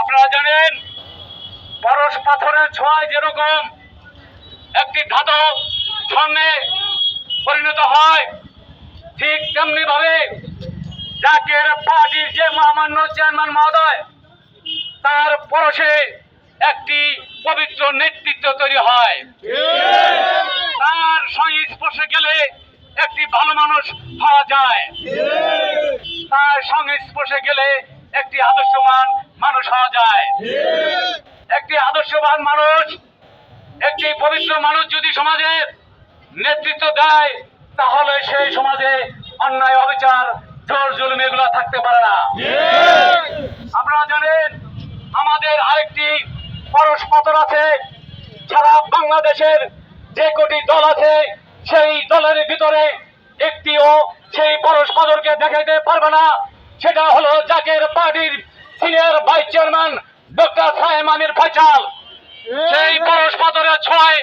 আপনারা জানেন পরশ পাথরের ছোঁয়ায় যেরকম একটি ধাতব স্বর্ণে পরিণত হয়, ঠিক তেমনি ভাবে জাকের পার্টির যে মহামান্য চেয়ারম্যান মহোদয়, তার পরশে একটি পবিত্র নেতৃত্ব তৈরি হয়। তার সংস্পর্শে গেলে একটি ভালো মানুষ হওয়া যায়। তার সংস্পর্শে গেলে একটি আদর্শবান মানুষ হওয়া যায়। একটি আদর্শবান মানুষ, একটি পবিত্র মানুষ যদি সমাজের নেতৃত্ব দেয়, তাহলে সেই সমাজে অন্যায়, অবিচার, জোর জুলুম এগুলো থাকতে পারে না। আপনারা জানেন, আমাদের আরেকটি পরশ পাথর আছে। সারা বাংলাদেশের যে কোটি দল আছে, সেই দলের ভিতরে একটিও সেই পরশ পাথরকে দেখাইতে পারবে না। সেটা হলো জাকের পার্টির senior vice chairman doctor Sahem Amir Faisal. সেই পরশ পাথরের ছয়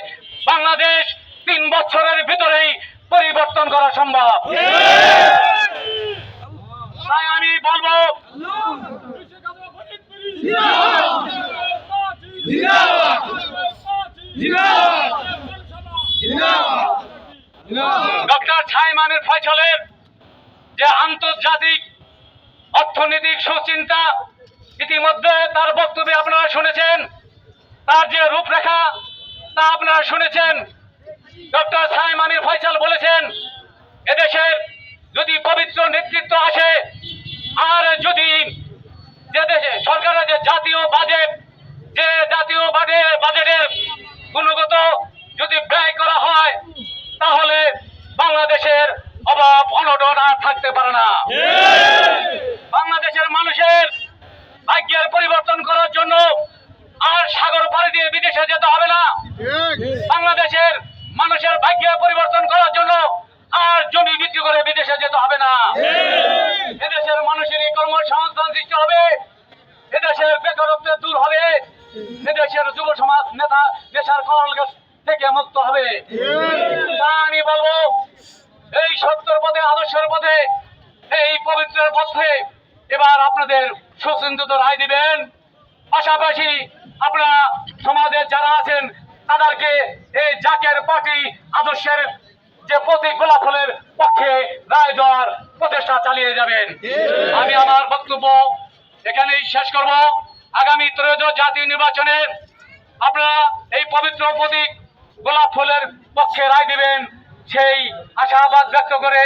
বাংলাদেশ তিন বছরের ভিতরেই পরিবর্তন করা সম্ভব। তাই আমি বলব, ডক্টর ছাইমানের ফয়সলের যে আন্তর্জাতিক অর্থনৈতিক সুচিন্তা ইতিমধ্যে তার বক্তব্যে আপনারা শুনেছেন, তার যে রূপরেখা তা আপনারা শুনেছেন, ডক্টর সাইমানির ফয়সাল বলেছেন, এদেশের যদি পবিত্র নেতৃত্ব আসে, আর যদি যে দেশে, সরকারের যে জাতীয় বাজেট যে জাতীয় বাজে- বাজেটের অভাব অনটন আর থাকতে পারে না। বাংলাদেশের মানুষের ভাগ্যের পরিবর্তন করার জন্য আর সাগর পাড়ি দিয়ে বিদেশে যেতে হবে না। বাংলাদেশের মানুষের ভাগ্য পরিবর্তন করার জন্য আর জমি বিক্রি করে বিদেশে যেতে হবে না। এদেশের মানুষেরই কর্মসংস্থান সৃষ্টি হবে এদেশের বেকারত্ব দূর হবে এদেশের যুব সমাজ নেতা দেশের করল থেকে মুক্ত হবে। এই সত্যের পথে, আদর্শের পথে, এই পবিত্রের পথে এবার আপনাদের সুচিন্তিত রায় দিবেন। পাশাপাশি আপনারা সমাজের যারা আছেন, তাদেরকে এই জাকের পার্টি আদর্শের যে প্রতীক গোলাফলের পক্ষে রায় দেওয়ার প্রচেষ্টা চালিয়ে যাবেন। আমি আমার বক্তব্য এখানেই শেষ করব। আগামী ত্রয়োদশ জাতীয় নির্বাচনে আপনারা এই পবিত্র প্রতীক গোলাপ ফুলের পক্ষে রায় দিবেন। সেই আশাবাদ ব্যক্ত করে